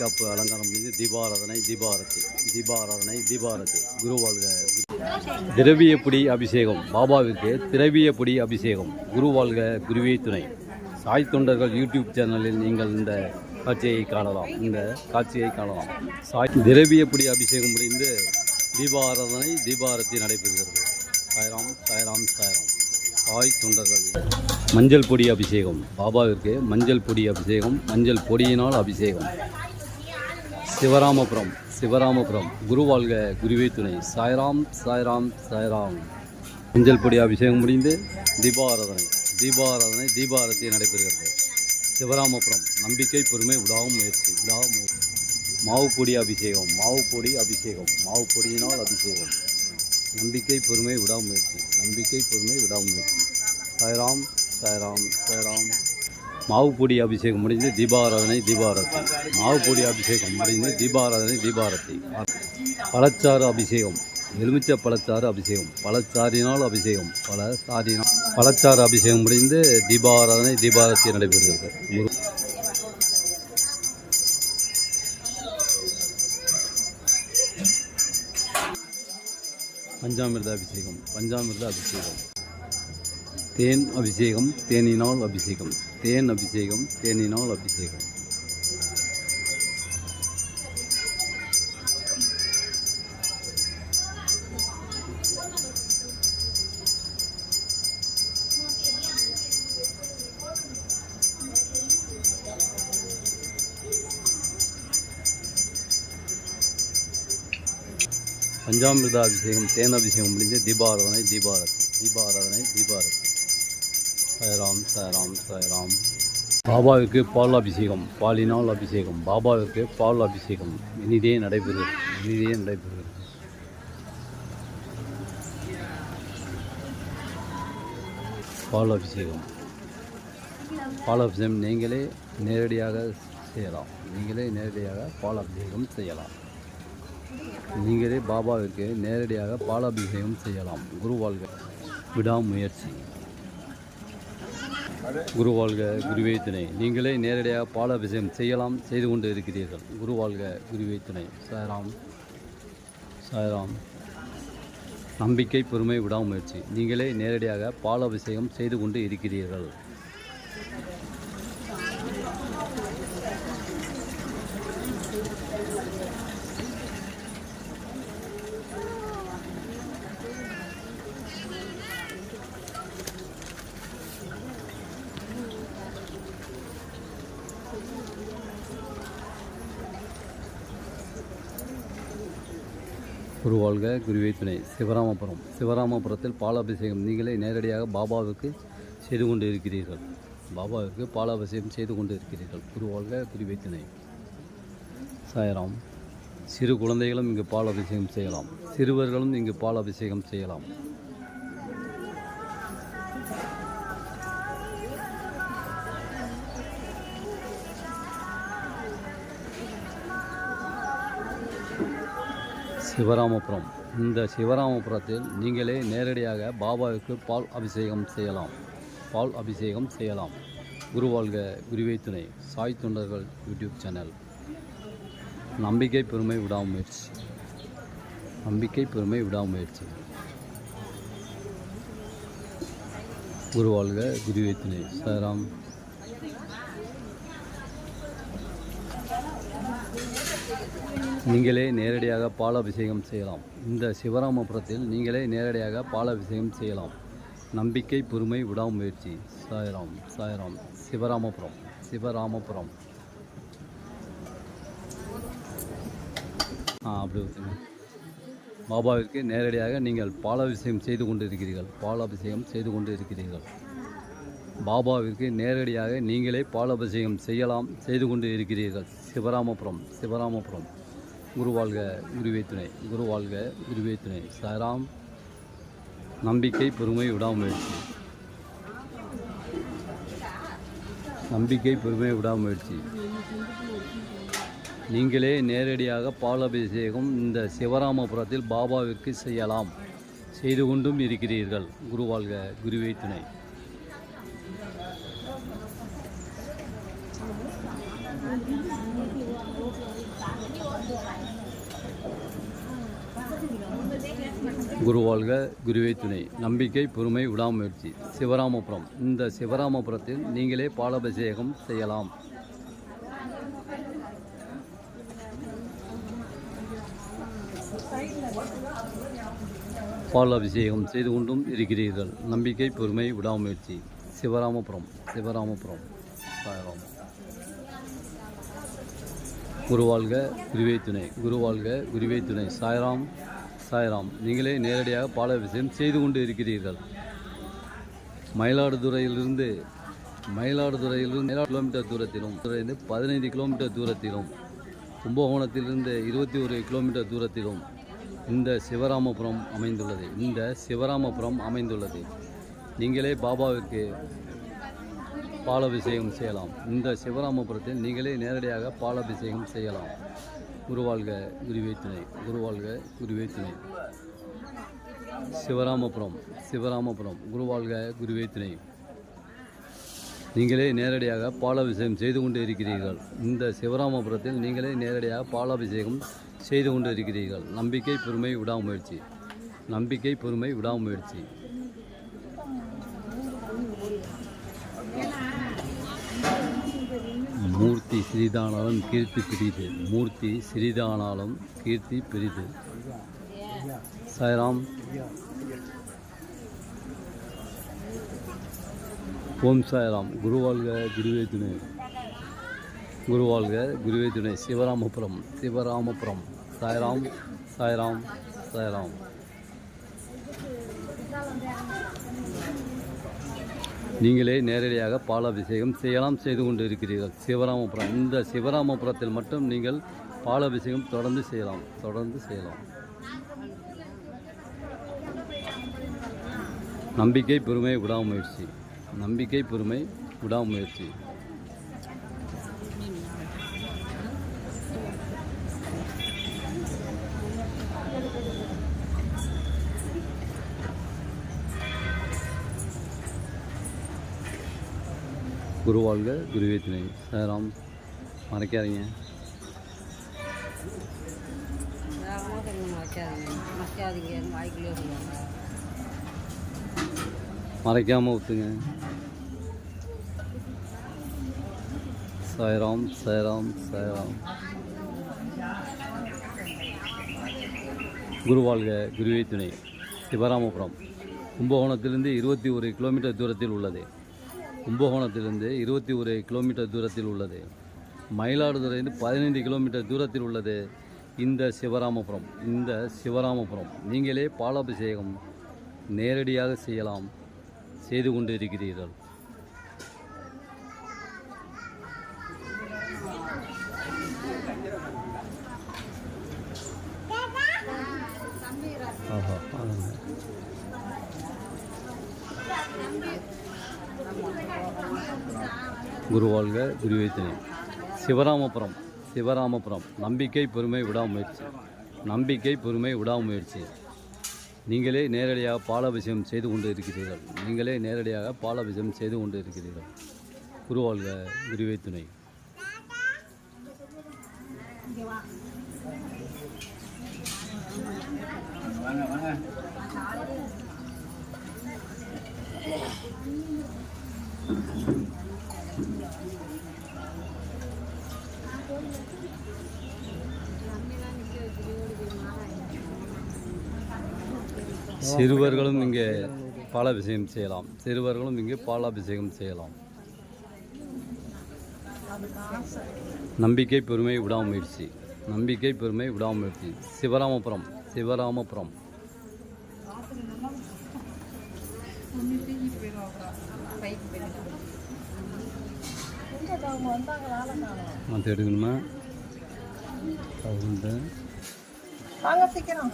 காப்பு அலங்காரம் முடிஞ்சு தீபாராதனை தீபாரதி தீபாராதனை தீபாரதி. குருவாழ்க. வாழ்க திரவியப்பொடி அபிஷேகம். பாபாவிற்கு திரவியப்பொடி அபிஷேகம். குரு வாழ்க குருவே துணை. சாய் தொண்டர்கள் யூடியூப் சேனலில் நீங்கள் இந்த காட்சியை காணலாம். இந்த காட்சியை காணலாம். சாய் திரவியப்பொடி அபிஷேகம் முடிந்து தீபாராதனை தீபாரதி நடைபெறுகிறது. சாய்ராம் சாய்ராம் சாய்ராம். சாய் தொண்டர்கள். மஞ்சள் பொடி அபிஷேகம். பாபாவிற்கு மஞ்சள் பொடி அபிஷேகம். மஞ்சள் பொடியினால் அபிஷேகம். சிவராமபுரம் சிவராமபுரம் குரு வாழ்க குருவே துணை. சாய்ராம் சாய்ராம் சாய்ராம். மஞ்சள் பொடி அபிஷேகம் முடிந்து தீபாராதனை தீபாராதனை தீபாரதி நடைபெறுகிறது. சிவராமபுரம் நம்பிக்கை பொறுமை விடாவும் முயற்சி விடாவும் முயற்சி. மாவு பொடி அபிஷேகம் மாவு பொடி அபிஷேகம் மாவு பொடியினால் அபிஷேகம். நம்பிக்கை பொறுமை விடாமுயற்சி நம்பிக்கை பொறுமை விடாமுயற்சி சாய்ராம் சாய்ராம் சாய்ராம். மாவுப்பொடி அபிஷேகம் முடிந்து தீபாராதனை தீபாரதி மாவுப்பொடி அபிஷேகம் முடிந்து தீபாராதனை தீபாரதி பழச்சாறு அபிஷேகம் எலுமிச்சை பழச்சாறு அபிஷேகம் பழச்சாறினால் அபிஷேகம் பல சாரினால் பழச்சாறு அபிஷேகம் முடிந்து தீபாராதனை தீபாரதி நடைபெறுகிறது. பஞ்சாமிர்த அபிஷேகம் பஞ்சாமிர்த அபிஷேகம். தேன் அபிஷேகம் தேனினால் அபிஷேகம். தேன் அபிஷேகம் தேனினால் அபிஷேகம். பஞ்சாமிர்த அபிஷேகம் தேன் அபிஷேகம் முடிஞ்சு தீபாராதனை தீபாரத் தீபாராதனை தீபாரத். சாய்ராம் சாய்ராம் சாய்ராம் பாபாவிற்கு பால் அபிஷேகம் பாலினால் அபிஷேகம் பாபாவிற்கு பால் அபிஷேகம் இனிதே நடைபெறுகிறது இனிதே நடைபெறுகிறது. பால் அபிஷேகம் பால் அபிஷேகம் நீங்களே நேரடியாக செய்யலாம். நீங்களே நேரடியாக பால் அபிஷேகம் செய்யலாம். நீங்களே பாபாவிற்கு நேரடியாக பால் அபிஷேகம் செய்யலாம். குரு விடாமுயற்சி. குரு வாழ்க குருவே துணை. நீங்களே நேரடியாக பாலாபிஷேகம் செய்யலாம் செய்து கொண்டு இருக்கிறீர்கள். குரு வாழ்க குருவே துணை. சாய்ராம் சாய்ராம். நம்பிக்கை பொறுமை விடாமுயற்சி. நீங்களே நேரடியாக பாலாபிஷேகம் செய்து கொண்டு இருக்கிறீர்கள். குரு வாழ்க துணை. சிவராமபுரம். சிவராமபுரத்தில் பாலாபிஷேகம். நீங்களே நேரடியாக பாபாவுக்கு செய்து கொண்டு இருக்கிறீர்கள் பாபாவிற்கு பாலாபிஷேகம் செய்து கொண்டு இருக்கிறீர்கள் குரு வாழ்க துணை. சாயராம். சிறு குழந்தைகளும் இங்கு பாலாபிஷேகம் செய்யலாம். சிறுவர்களும் இங்கு பாலாபிஷேகம் செய்யலாம். சிவராமபுரம். இந்த சிவராமபுரத்தில் நீங்களே நேரடியாக பாபாவுக்கு பால் அபிஷேகம் செய்யலாம். பால் அபிஷேகம் செய்யலாம். குரு வாழ்க குருவே துணை. சாய் தொண்டர்கள் யூடியூப் சேனல். நம்பிக்கை பெருமை விடாமுயற்சி. நம்பிக்கை பெருமை விடாமுயற்சி. குரு வாழ்க குருவே துணை. சாய்ராம். நீங்களே நேரடியாக பாலாபிஷேகம் செய்யலாம். இந்த சிவராமபுரத்தில் நீங்களே நேரடியாக பாலாபிஷேகம் செய்யலாம். நம்பிக்கை பொறுமை விடாமுயற்சி. சாய்ராம் சாய்ராம். சிவராமபுரம் சிவராமபுரம். ஆ அப்படி ஊற்றுங்க பாபாவிற்கு நேரடியாக நீங்கள் பாலாபிஷேகம் செய்து கொண்டு இருக்கிறீர்கள் பாலாபிஷேகம் செய்து கொண்டு இருக்கிறீர்கள் பாபாவிற்கு நேரடியாக நீங்களே பாலாபிஷேகம் செய்யலாம் செய்து கொண்டு இருக்கிறீர்கள். சிவராமபுரம் சிவராமபுரம். குருவாழ்க குருவே துணை. குருவாழ்க குருவே துணை. சாராம் நம்பிக்கை பொறுமை விடாமுயற்சி. நம்பிக்கை பொறுமை விடாமுயற்சி. நீங்களே நேரடியாக பாலபிஷேகம் இந்த சிவராமபுரத்தில் பாபாவிற்கு செய்யலாம். செய்து கொண்டும் இருக்கிறீர்கள். குருவாழ்க குருவே துணை. குரு வாழ்க குருவே துணை. நம்பிக்கை பொறுமை விடாமுயற்சி சிவராமபுரம். இந்த சிவராமபுரத்தில் நீங்களே பாலாபிஷேகம் செய்யலாம். பாலபிஷேகம் செய்து கொண்டும் இருக்கிறீர்கள். நம்பிக்கை பொறுமை விடாமுயற்சி சிவராமபுரம். சிவராமபுரம். சாயராம். குருவாழ்க குருவே துணை. குருவாழ்க குருவே துணை. சாய்ராம். சாய்ராம் நீங்களே நேரடியாக பால விஷயம் செய்து கொண்டு இருக்கிறீர்கள். மயிலாடுதுறையிலிருந்து மயிலாடுதுறையிலிருந்து ஏழு கிலோமீட்டர் தூரத்திலும் இருந்து பதினைந்து கிலோமீட்டர் தூரத்திலும் கும்பகோணத்திலிருந்து இருபத்தி ஒரு கிலோமீட்டர் தூரத்திலும் இந்த சிவராமபுரம் அமைந்துள்ளது. இந்த சிவராமபுரம் அமைந்துள்ளது. நீங்களே பாபாவிற்கு பாலாபிஷேகம் செய்யலாம். இந்த சிவராமபுரத்தில் நீங்களே நேரடியாக பாலாபிஷேகம் செய்யலாம். குருவாழ்க குருவே துணை குருவாழ்க குருவே துணை சிவராமபுரம் சிவராமபுரம் குருவாழ்க குருவே துணை நீங்களே நேரடியாக பாலாபிஷேகம் செய்து கொண்டு இருக்கிறீர்கள். இந்த சிவராமபுரத்தில் நீங்களே நேரடியாக பாலாபிஷேகம் செய்து கொண்டு இருக்கிறீர்கள். நம்பிக்கை பொறுமை விடாமுயற்சி. நம்பிக்கை பொறுமை விடாமுயற்சி. மூர்த்தி சிறிதானாலும் கீர்த்தி பெரிது மூர்த்தி சிறிதானாலும் கீர்த்தி பெரிது சாய்ராம். ஓம் சாய்ராம். குருவாழ்க குருவே துணை. குருவாழ்க குருவே துணை. சிவராமபுரம். சிவராமபுரம். சாய்ராம் சாய்ராம் சாய்ராம். நீங்களே நேரடியாக பாலாபிஷேகம் செய்யலாம் செய்து கொண்டு இருக்கிறீர்கள் சிவராமபுரம் இந்த சிவராமபுரத்தில் மட்டும் நீங்கள் பாலாபிஷேகம் தொடர்ந்து செய்யலாம் தொடர்ந்து செய்யலாம். நம்பிக்கை பொறுமை விடாமுயற்சி. நம்பிக்கை பொறுமை விடாமுயற்சி. குருவாழ்க குருவே துணை. சாராம் மறைக்காதீங்க மறைக்காதீங்க. மறைக்காதீங்க வாய்க்குள்ளே சொல்லுவாங்க மறைக்காமல் ஊற்றுங்க சாய்ராம் சாய்ராம் சாய்ராம் குருவாழ்க குருவே துணை. சிவராமபுரம். கும்பகோணத்திலிருந்து இருபத்தி ஒரு கிலோமீட்டர் தூரத்தில் உள்ளது. கும்பகோணத்திலிருந்து இருபத்தி ஒரு கிலோமீட்டர் தூரத்தில் உள்ளது. மயிலாடுதுறையிலிருந்து பதினைந்து கிலோமீட்டர் தூரத்தில் உள்ளது இந்த சிவராமபுரம். இந்த சிவராமபுரம். நீங்களே பாலாபிஷேகம் நேரடியாக செய்யலாம் செய்து கொண்டு குருவாழ்க குருவைத்தினை சிவராமபுரம் சிவராமபுரம். நம்பிக்கை பொறுமை விடாமுயற்சி. நம்பிக்கை பொறுமை விடாமுயற்சி. நீங்களே நேரடியாக பாலாபிஷேகம் செய்து கொண்டு இருக்கிறீர்கள். நீங்களே நேரடியாக பாலாபிஷேகம் செய்து கொண்டு இருக்கிறீர்கள். குருவாழ்க குருவை துணை சிறுவர்களும் இங்கே பாலாபிஷேகம் செய்யலாம். சிறுவர்களும் இங்கே பாலாபிஷேகம் செய்யலாம். நம்பிக்கை பெருமை விடாமுயற்சி. நம்பிக்கை பெருமை விடாமுயற்சி. சிவராமபுரம் சிவராமபுரம். மற்ற எடுக்கணுமா அவங்க வாங்க சீக்கிரம்.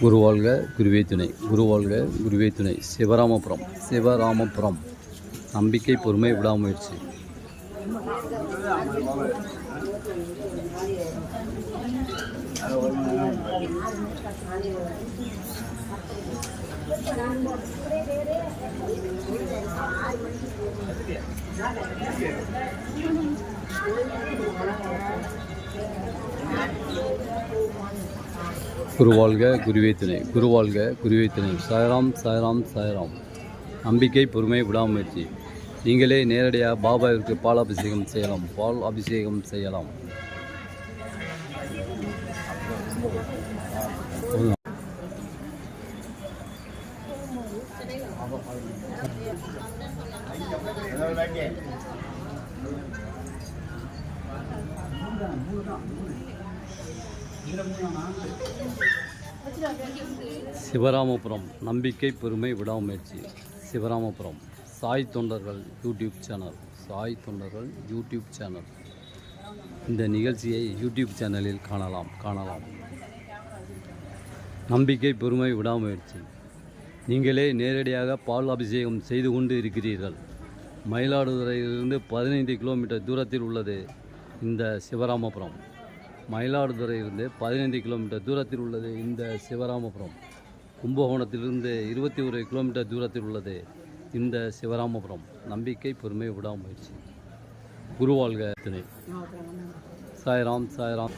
குருவாழ்க குருவே துணை. குருவாழ்க குருவே துணை. சிவராமபுரம் சிவராமபுரம். நம்பிக்கை பொறுமை விடாமுயற்சி. குருவாழ்க குருவே துணை குருவாழ்க குருவே துணை சாய்ராம் சாய்ராம் சாய்ராம். நம்பிக்கை பொறுமை விடாமுயற்சி. நீங்களே நேரடியாக பாபாவிற்கு பால் அபிஷேகம் செய்யலாம். பால் அபிஷேகம் செய்யலாம். சிவராமபுரம் நம்பிக்கை பெருமை விடாமுயற்சி. சிவராமபுரம். சாய் தொண்டர்கள் யூடியூப் சேனல். சாய் தொண்டர்கள் யூடியூப் சேனல். இந்த நிகழ்ச்சியை யூடியூப் சேனலில் காணலாம். காணலாம். நம்பிக்கை பொறுமை விடாமுயற்சி. நீங்களே நேரடியாக பால் அபிஷேகம் செய்து கொண்டு இருக்கிறீர்கள். மயிலாடுதுறையிலிருந்து பதினைந்து கிலோமீட்டர் தூரத்தில் உள்ளது இந்த சிவராமபுரம். மயிலாடுதுறையிலிருந்து பதினைந்து கிலோமீட்டர் தூரத்தில் உள்ளது இந்த சிவராமபுரம். கும்பகோணத்திலிருந்து இருபத்தி ஒரு கிலோமீட்டர் தூரத்தில் உள்ளது இந்த சிவராமபுரம். நம்பிக்கை பொறுமை விடாமுயற்சி குருவாழ்க. துணை சாய்ராம் சாய்ராம்.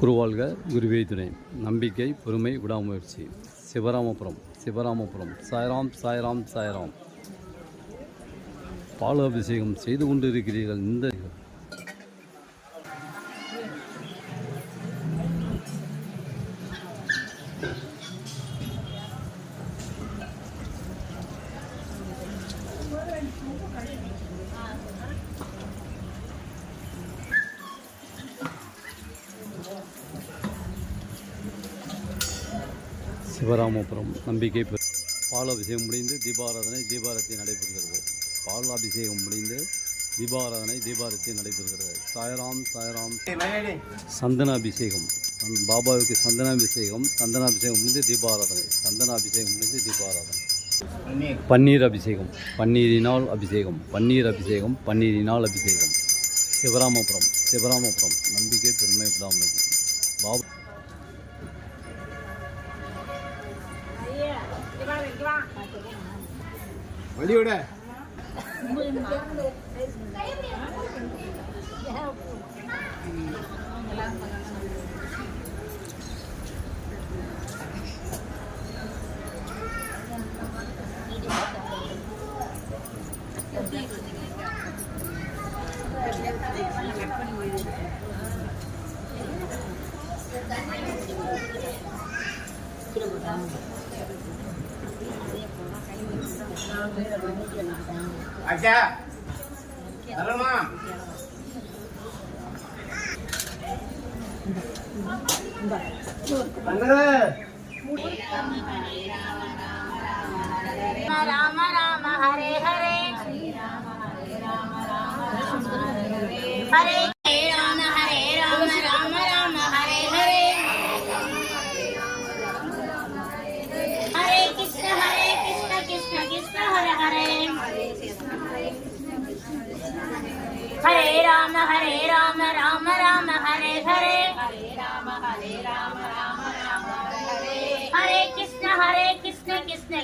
குருவாழ்க குருவே துணை. நம்பிக்கை பொறுமை விடாமுயற்சி சிவராமபுரம் சிவராமபுரம். சாய்ராம் சாய்ராம் சாய்ராம். பாலாபிஷேகம் செய்து கொண்டு இருக்கிறீர்கள் இந்த சிவராமபுரம் நம்பிக்கை பெரு- பால் அபிஷேகம் முடிந்து தீபாராதனை தீபாரத்தி நடைபெறுகிறது. பால் அபிஷேகம் முடிந்து தீபாராதனை தீபாரத்தி நடைபெறுகிறது. சாயராம் சாயராம். சந்தன அபிஷேகம் பாபாவுக்கு சந்தன அபிஷேகம் சந்தன அபிஷேகம் முடிந்து தீபாராதனை. சந்தன அபிஷேகம் முடிந்து தீபாராதனை. பன்னீர் அபிஷேகம். பன்னீரினால் அபிஷேகம். பன்னீர் அபிஷேகம். பன்னீரினால் அபிஷேகம். சிவராமபுரம். சிவராமபுரம். நம்பிக்கை பெருமை விடாமல் വലിയുടെ Thank you. அக்கா வரமா ராம ராம ஹரே ஹரே. ஹரே